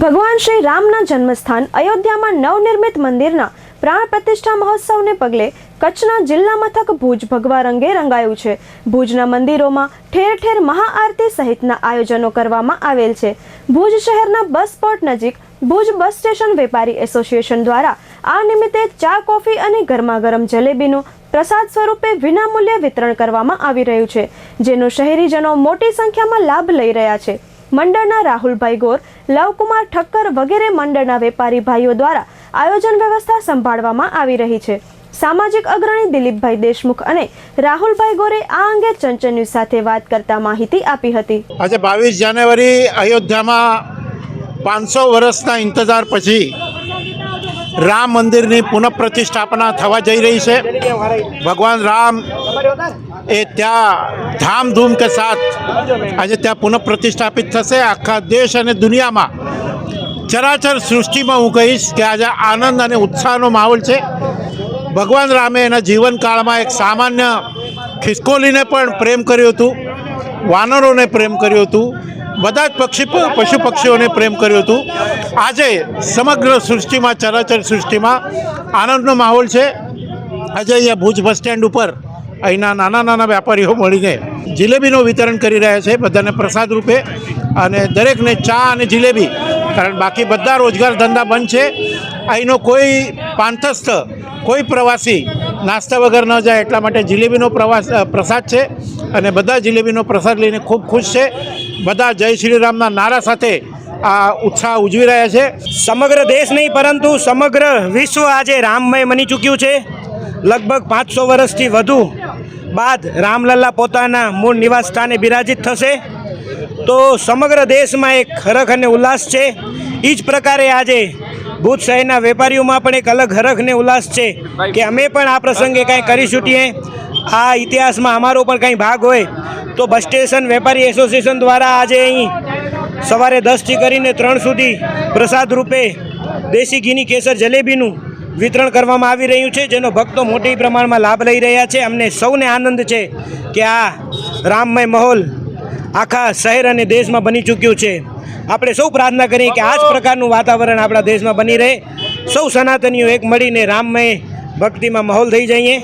ભગવાન શ્રી રામના જન્મસ્થાન અયોધ્યામાં નવનિર્મિત મંદિરના પ્રાણ પ્રતિષ્ઠા મહોત્સવને પગલે કચ્છના જિલ્લા મથક ભુજ ભગવા રંગે રંગાયું છે. ભુજના મંદિરોમાં ઠેર ઠેર મહાઆરતી સહિતના આયોજનો કરવામાં આવેલ છે. ભુજ શહેરના બસ સ્પોટ નજીક ભુજ બસ સ્ટેશન વેપારી એસોસિએશન દ્વારા આ નિમિત્તે ચા, કોફી અને ગરમાગરમ જલેબીનું પ્રસાદ સ્વરૂપે વિનામૂલ્યે વિતરણ કરવામાં આવી રહ્યું છે, જેનો શહેરીજનો મોટી સંખ્યામાં લાભ લઈ રહ્યા છે. મંડળના રાહુલભાઈ ગોર, લવકુમાર ઠક્કર વગેરે મંડળના વેપારી ભાઈઓ દ્વારા આયોજન વ્યવસ્થા સંભાળવામાં આવી રહી છે. સામાજિક અગ્રણી દિલીપભાઈ દેશમુખ અને રાહુલભાઈ ગોરે આ અંગે ચંચન ન્યૂઝ સાથે વાત કરતા માહિતી આપી હતી. આજે બાવીસ જાન્યુઆરી અયોધ્યામાં પાંચસો વર્ષના ઇંતજાર પછી રામ મંદિરની પુનઃપ્રતિષ્ઠાપના થવા જઈ રહી છે. ભગવાન રામ એ ત્યાં ધામધૂમ કે સાથ આજે ત્યાં પુનઃપ્રતિષ્ઠાપિત થશે આખા દેશ અને દુનિયામાં. ચરાચર સૃષ્ટિમાં હું કહીશ કે આજે આનંદ અને ઉત્સાહનો માહોલ છે. ભગવાન રામે એના જીવનકાળમાં એક સામાન્ય ખિસકોલીને પણ પ્રેમ કર્યું હતું, વાનરોને પ્રેમ કર્યું હતું, બધા જ પક્ષી પશુ પક્ષીઓને પ્રેમ કર્યું હતું. આજે સમગ્ર સૃષ્ટિમાં, ચરાચર સૃષ્ટિમાં આનંદનો માહોલ છે. આજે અહીંયા ભુજ બસ સ્ટેન્ડ ઉપર અહીંના નાના નાના વેપારીઓ મળીને જિલેબીનું વિતરણ કરી રહ્યા છે, બધાને પ્રસાદ રૂપે. અને દરેકને ચા અને જિલેબી, કારણ બાકી બધા રોજગાર ધંધા બંધ છે. અહીંનો કોઈ પાંથસ્થ કોઈ પ્રવાસી નાસ્તા વગર ન જાય, એટલા માટે જિલેબીનો પ્રવાસ પ્રસાદ છે. અને બધા જિલેબીનો પ્રસાદ લઈને ખૂબ ખુશ છે. બધા જય શ્રી રામના નારા સાથે આ ઉત્સાહ ઉજવી રહ્યા છે. સમગ્ર દેશ નહીં, પરંતુ સમગ્ર વિશ્વ આજે રામમય બની ચૂક્યું છે. લગભગ પાંચસો વર્ષથી વધુ બાદ રામલલ્લા પોતાના મૂળ નિવાસ સ્થાને બિરાજિત થશે. તો સમગ્ર દેશમાં એક હરખ અને ઉલ્લાસ છે. એ જ પ્રકારે આજે ભૂત શહેરના વેપારીઓમાં પણ એક અલગ હરખ ને ઉલ્લાસ છે કે અમે પણ આ પ્રસંગે કાંઈ કરી છૂટીએ. આ ઇતિહાસમાં અમારો પણ કંઈ ભાગ હોય તો બસ સ્ટેશન વેપારી એસોસિએશન દ્વારા આજે અહીં સવારે દસથી કરીને ત્રણ સુધી પ્રસાદ રૂપે દેશી ઘીની કેસર જલેબીનું વિતરણ કરવામાં આવી રહ્યું છે, જેનો ભક્તો મોટી પ્રમાણમાં લાભ લઈ રહ્યા છે. અમને સૌને આનંદ છે કે આ રામમય માહોલ આખા શહેર અને દેશમાં બની ચૂક્યું છે. આપણે સૌ પ્રાર્થના કરીએ કે આ જ પ્રકારનું વાતાવરણ આપણા દેશમાં બની રહે. સૌ સનાતનીઓ એક મળીને રામમય ભક્તિમાં માહોલ થઈ જઈએ.